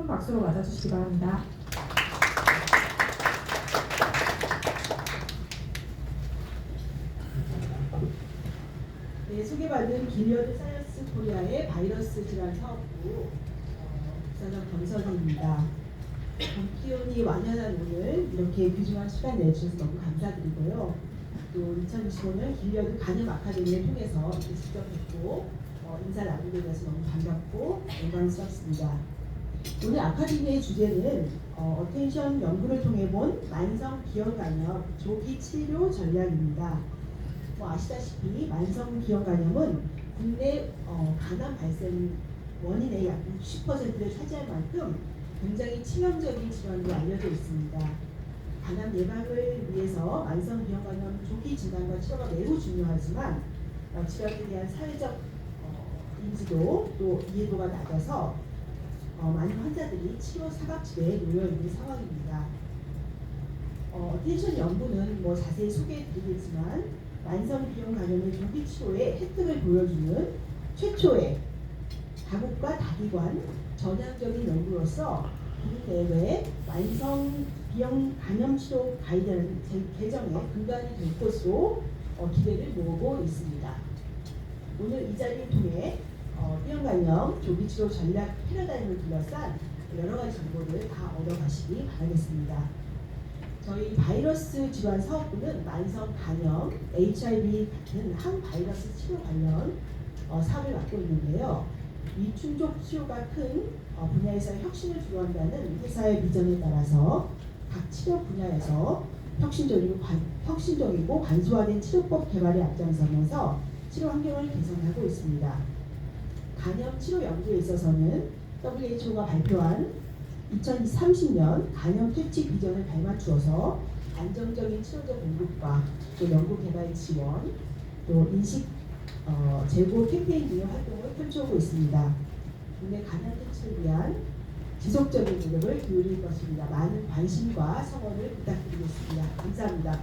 큰 박수로 맞아주시기 바랍니다. 네, 소개받은 길리어드 사이언스 코리아의 바이러스 질환 사업부 어, 부사장 권선희입니다. 기온이 완연한 오늘 이렇게 귀중한 시간 내주셔서 너무 감사드리고요. 또 2025년 길리어드 간염 아카데미를 통해서 직접 뵙고 어, 인사 나누게 돼서 너무 반갑고 영광스럽습니다. 오늘 아카데미의 주제는 어, 어텐션 연구를 통해 본 만성 기형 간염 조기 치료 전략입니다. 뭐 아시다시피 만성 기형 간염은 국내 어, 간암 발생 원인의 약 60%를 차지할 만큼 굉장히 치명적인 질환으로 알려져 있습니다. 간암 예방을 위해서 만성 기형 간염 조기 진단과 치료가 매우 중요하지만 어, 질환에 대한 사회적 어, 인지도 또 이해도가 낮아서 어, 많은 환자들이 치료 사각지대에 놓여 있는 상황입니다. 어, 텐션 연구는 뭐 자세히 소개해드리겠지만 만성 비형 간염의 조기 치료에 혜택을 보여주는 최초의 다국가 다기관 전향적인 연구로서 국내외 만성 비형 간염 치료 가이드라인 제- 개정의 근간이 될 것으로 어, 기대를 모으고 있습니다. 오늘 이 자리를 통해 어, 비형 간염 조기 치료 전략 패러다임을 둘러싼 여러 가지 정보를 다 얻어가시기 바라겠습니다. 저희 바이러스 질환 사업부는 만성 간염, HIV 같은 항바이러스 치료 관련 어, 사업을 맡고 있는데요. 이 충족 치료가 큰 어, 분야에서 혁신을 주도한다는 회사의 비전에 따라서 각 치료 분야에서 혁신적이고, 관, 혁신적이고 간소화된 치료법 개발에 앞장서면서 치료 환경을 개선하고 있습니다. 간염 치료 연구에 있어서는 WHO가 발표한 2030년 간염 퇴치 비전을 발맞추어서 안정적인 치료제 공급과 또 연구 개발 지원, 또 인식 어, 제고 캠페인 등의 활동을 펼쳐오고 있습니다. 국내 간염 퇴치를 위한 지속적인 노력을 기울일 것입니다. 많은 관심과 성원을 부탁드리겠습니다. 감사합니다.